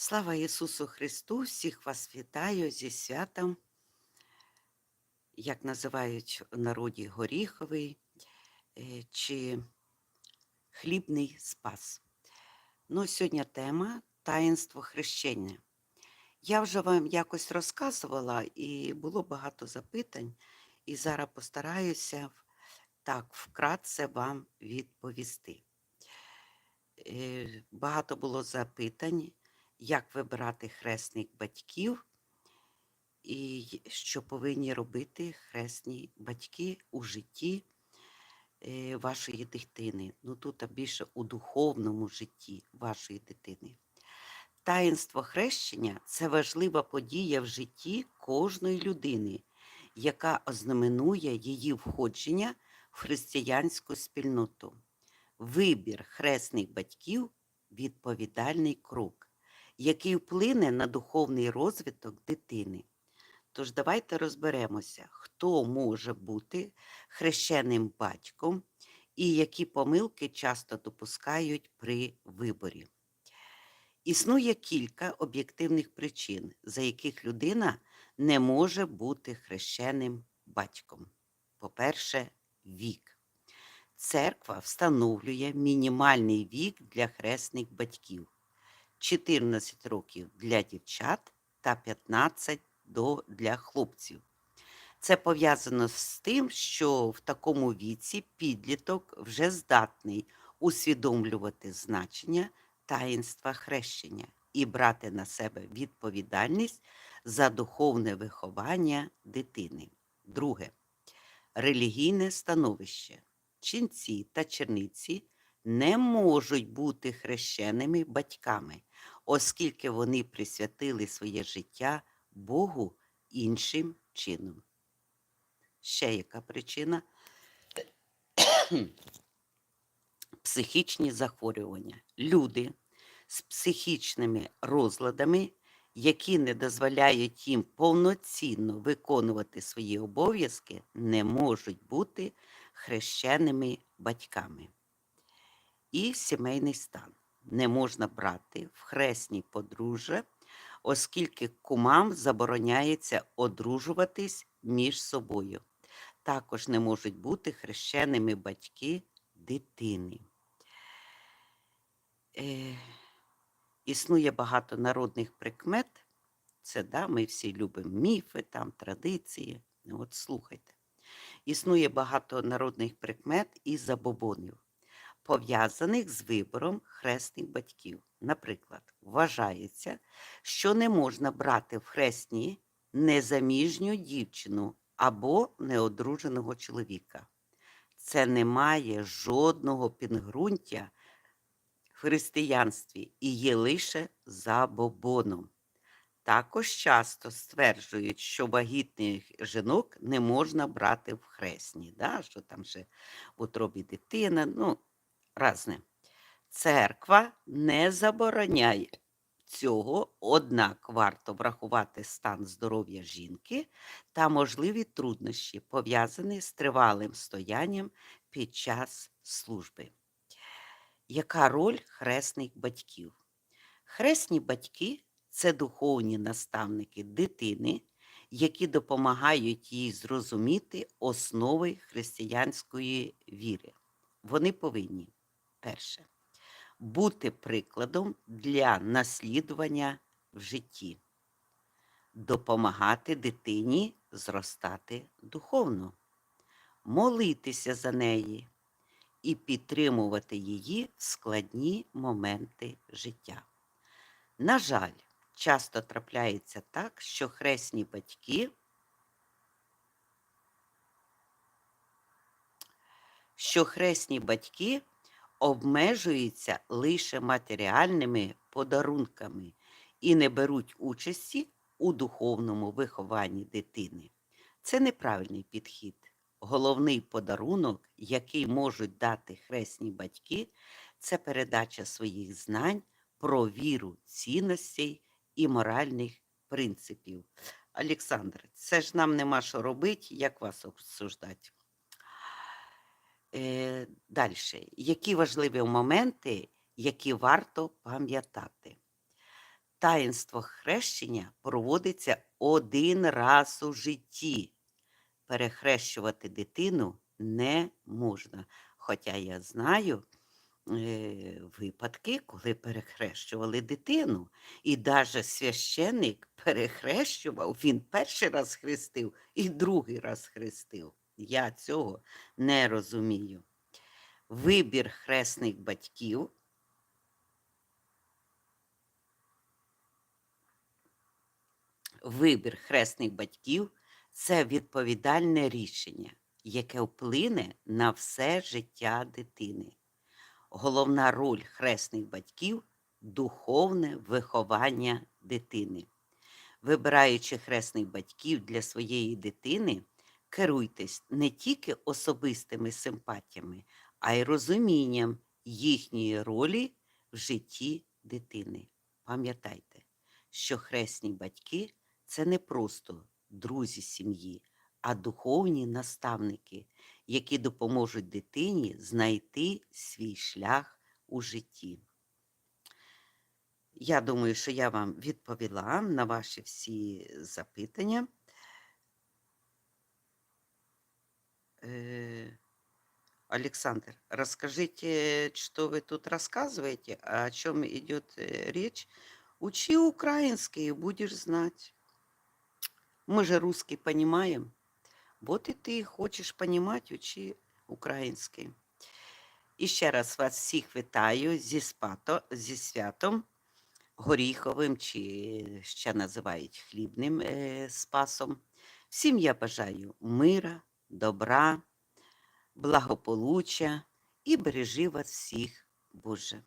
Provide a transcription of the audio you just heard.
Слава Ісусу Христу! Всіх вас вітаю зі святом, як називають в народі горіховий е, чи хлібний спас. Ну, сьогодні тема таїнство хрещення. Я вже вам якось розказувала, і було багато запитань, і зараз постараюся так вкратце вам відповісти. Е, Багато було запитань, як вибирати хресних батьків, і що повинні робити хресні батьки у житті е, вашої дитини. Ну тут а більше у духовному житті вашої дитини. Таїнство хрещення це важлива подія в житті кожної людини, яка ознаменує її входження в християнську спільноту. Вибір хресних батьків відповідальний крок, який вплине на духовний розвиток дитини. Тож давайте розберемося, хто може бути хрещеним батьком і які помилки часто допускають при виборі. Існує кілька об'єктивних причин, за яких людина не може бути хрещеним батьком. По-перше, вік. Церква встановлює мінімальний вік для хресних батьків 14 років для дівчат та 15 до, для хлопців. Це пов'язано з тим, що в такому віці підліток вже здатний усвідомлювати значення таїнства хрещення і брати на себе відповідальність за духовне виховання дитини. Друге релігійне становище. Ченці та черниці не можуть бути хрещеними батьками, оскільки вони присвятили своє життя Богу іншим чином. Ще яка причина? Психічні захворювання. Люди з психічними розладами, які не дозволяють їм повноцінно виконувати свої обов'язки, не можуть бути хрещеними батьками. І сімейний стан. Не можна брати в хресні подружжя, оскільки кумам забороняється одружуватись між собою. Також не можуть бути хрещеними батьки дитини. Е, існує багато народних прикмет. Це да, ми всі любимо міфи, там, традиції. От слухайте. Існує багато народних прикмет і забобонів, пов'язаних з вибором хресних батьків. Наприклад, вважається, що не можна брати в хресні незаміжню дівчину або неодруженого чоловіка. Це не має жодного підґрунтя в християнстві і є лише забобоном. Також часто стверджують, що вагітних жінок не можна брати в хресні, да? що там ще в утробі дитина, ну, разне. Церква не забороняє цього, однак варто врахувати стан здоров'я жінки та можливі труднощі, пов'язані з тривалим стоянням під час служби. Яка роль хресних батьків? Хресні батьки це духовні наставники дитини, які допомагають їй зрозуміти основи християнської віри. Вони повинні, перше, бути прикладом для наслідування в житті, допомагати дитині зростати духовно, молитися за неї і підтримувати її в складні моменти життя. На жаль, часто трапляється так, що хресні батьки, що хресні батьки обмежуються лише матеріальними подарунками і не беруть участі у духовному вихованні дитини. Це неправильний підхід. Головний подарунок, який можуть дати хресні батьки, це передача своїх знань про віру цінностей і моральних принципів. Олександр, це ж нам нема що робити, як вас обсуждати. Е, Далі. Які важливі моменти, які варто пам'ятати? Таїнство хрещення проводиться один раз у житті. Перехрещувати дитину не можна. Хоча я знаю е, випадки, коли перехрещували дитину. І навіть священник перехрещував, він перший раз хрестив і другий раз хрестив. Я цього не розумію. Вибір хресних батьків Вибір хресних батьків це відповідальне рішення, яке вплине на все життя дитини. Головна роль хресних батьків духовне виховання дитини. Вибираючи хресних батьків для своєї дитини, керуйтесь не тільки особистими симпатіями, а й розумінням їхньої ролі в житті дитини. Пам'ятайте, що хресні батьки це не просто друзі сім'ї, а духовні наставники, які допоможуть дитині знайти свій шлях у житті. Я думаю, що я вам відповіла на ваші всі запитання. Александр, расскажите, что вы тут рассказываете, о чем идет э, речь. Учи украинский, и будешь знать. Мы же русский понимаем. Вот и ты хочеш понимать, учи український. І ще раз вас всіх вітаю зі, спато, зі святом горіховим, чи ще називають хлібним е, спасом. Всім я бажаю мира, добра, благополуччя і бережи вас всіх, Боже.